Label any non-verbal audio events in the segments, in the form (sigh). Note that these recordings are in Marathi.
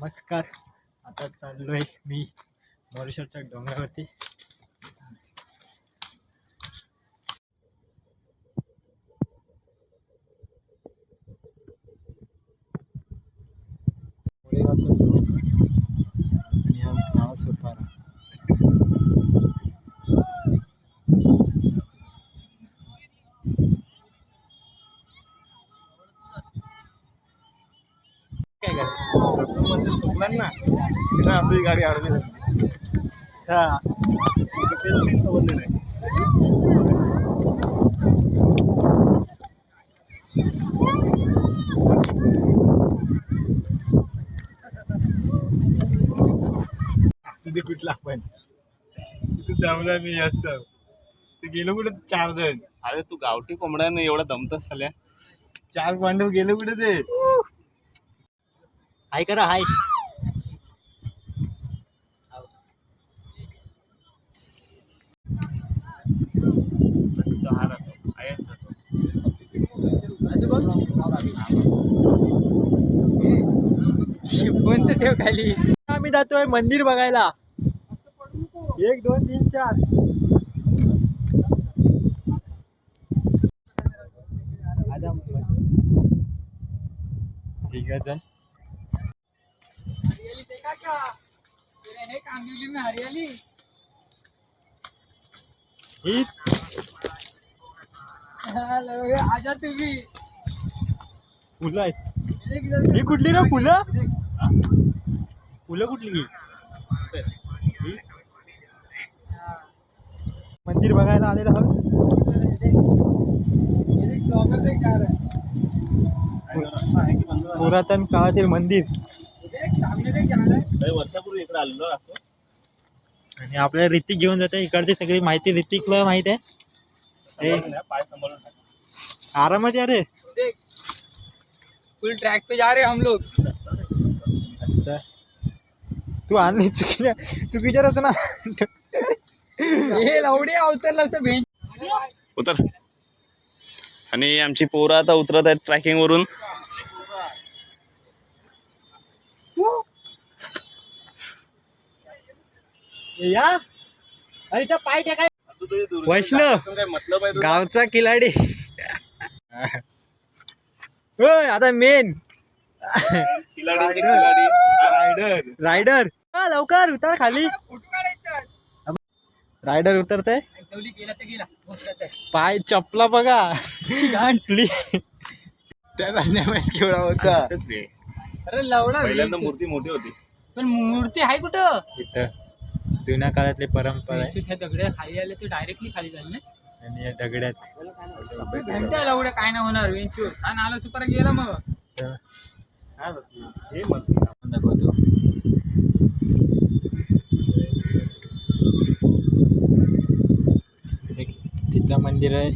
नमस्कार. आता चाललो आहे मी मोरेश्वरच्या डोंगरावरती. डोंगर आणि हा नाव सोपारा करायचं ना तिथं असं गाडी अडवली. हा. तिथं नाही कुठला पण तिथे जमला मी जास्त. ते गेलो कुठे चार जण? अरे तू गावठी कोंबड्याने एवढा दमतस झाल्या चार पांडव गेलो कुठे ते? हाय करा हाय तो हा राहतो आयच राहतो फोन तर ठेव खाली. आम्ही जातोय मंदिर बघायला. एक दोन तीन चार. ठीक आहे हरियाली हेलो (laughs) आजा तू भी फुलं आहेत. ही कुठली रे फुलं? फुलं कुठली ही? मंदिर बघायला आलेलो आहोत. इधर है, देख ये देख ब्लॉगर देख जा रहा है पुरातन काळातील मंदिर. वर्षापूर्वी इकडे आलेलो असं आणि आपल्याला ऋतिक घेऊन जाते. इकडची सगळी माहिती ऋतिकला माहीत आहे. आरामात या रे. ये देख फुल ट्रैक पे जा रहे हम लोग। असं तू आणली चुकीच्या चुकीच्या रचना हे लवडे अवतरला असतं भेंड उतर। आणि आमची पोरं आता उतरत आहेत ट्रॅकिंग वरून. या। अरे त्या पाय टाकाय वैष्णव काय मतलब आहे गावचा खिलाडी. होय आता मेन रायडर रायडर लवकर उतर खाली. रायडर उतरते सवली गेला तर गेला पोहोचला पाय चपला बघा. प्लीज त्याला नाही माहीत केवढा होता. अरे लवडा पहिल्यांदा. मूर्ती मोठी होती. पण मूर्ती आहे कुठं? इथं. जुन्या काळातली परंपरा आहे. दगड्या खाली आले ते डायरेक्टली खाली झाले ना. आणि या दगड्यात असं उभे केलं. घंटा लवडं काय नाही होणार वेंचूर आणि आलो सुपर गेला मग. तर हे म्हणतो आपण दाखवतो. एक तिथं मंदिर आहे.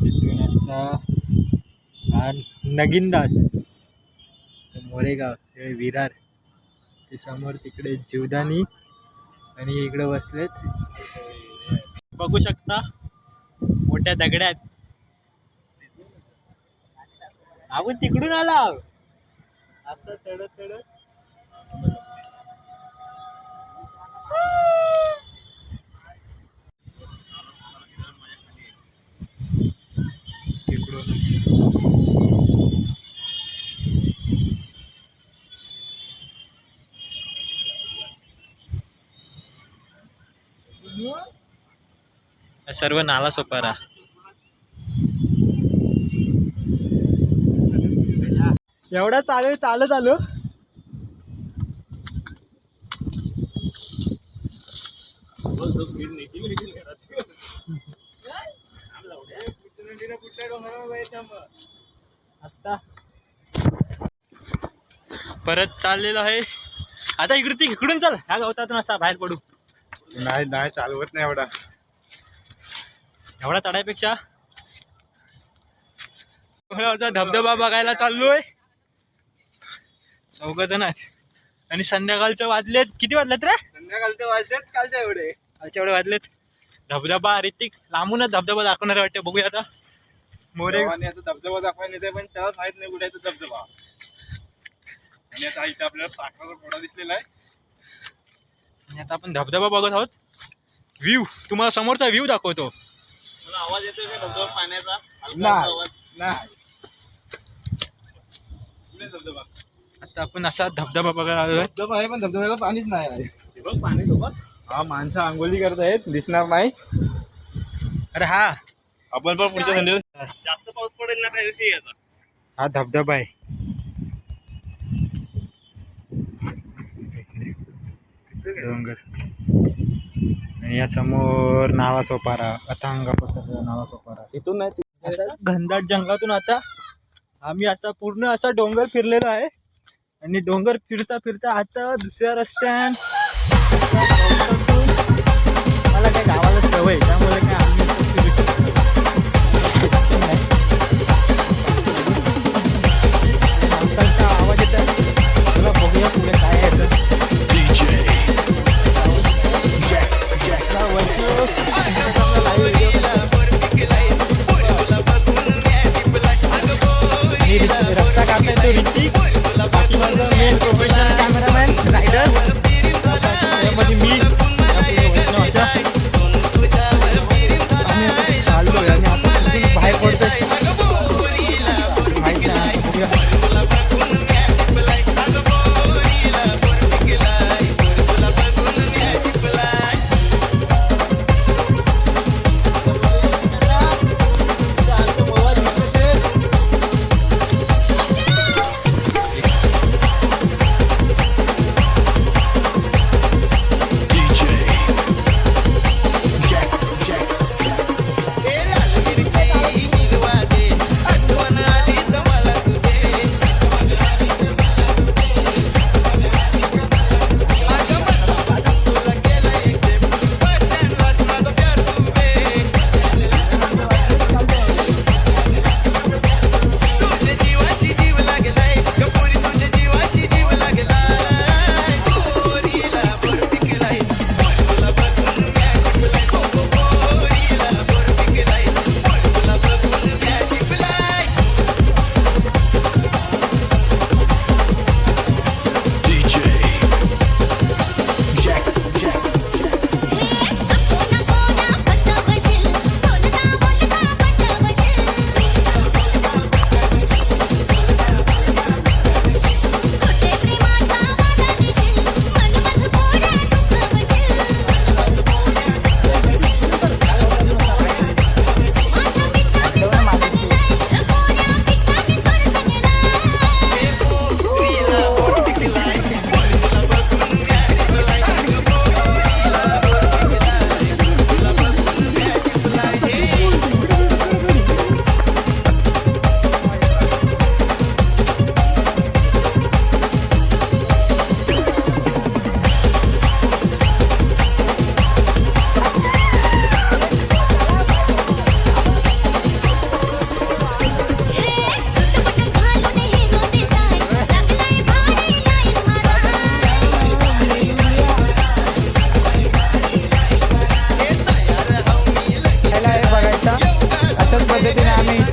तिथून असा हा नगिनदास तर मोरेगाव हे विरार. ते समोर तिकडे जीवदानी आणि इकडे बसलेत. बघू शकता. मोठ्या दगड्यात आपण तिकडून आला. असं चढत चढत. हा? सर्व नाला सोपारा एवढा चालू चालत आलो आता. परत चाललेलो आहे. आता इकडे ती इकडून चल. ह्या गवतातून असा बाहेर पडू. नाही नाही चालवत नाही एवढा. एवढा चढायपेक्षा धबधबा बघायला चाललोय. चौघ जण आहेत. आणि संध्याकाळचे वाजलेत. किती वाजलेत रे? संध्याकाळचे वाजतात कालच्या एवढे. कालच्या एवढे वाजलेत. धबधबा ऋतिक लांबूनच धबधबा दाखवणार वाटतं. बघूया आता. मोरे आता धबधबा दाखवायला येते पण त्याला माहीत नाही कुठे धबधबा. आणि आता इथे आपल्याला साखराचा घोडा दिसलेला आहे. आणि आता आपण धबधबा बघत आहोत. व्ह्यू तुम्हाला समोरचा व्ह्यू दाखवतो. आवाज येतोय का धबधबा पाण्याचा? हलका नाही. आवाज. नाही. इकडे धबधबा. आता आपण असा धबधबा बघायला आलोय. धबधबा आहे पण धबधब्याला पाणीच नाही आहे. हे बघ पाणी सोबत. हा माणसं आंघोळी करत आहेत दिसणार नाही. अरे हा. आपण पण पुढच्या संडेला जास्त पाऊस पडेल ना त्या दिवशी याचा हा धबधबा आहे. आणि या समोर नावा सोपारा अथांग पसरलेला नावा सोपारा. इथून नाही घनदाट जंगलातून आता आम्ही आता पूर्ण असा डोंगर फिरलेलो आहे. आणि डोंगर फिरता फिरता आता दुसऱ्या रस्त्यान मला काय गावाला सवय त्यामुळे काय आम्ही cause my baby not me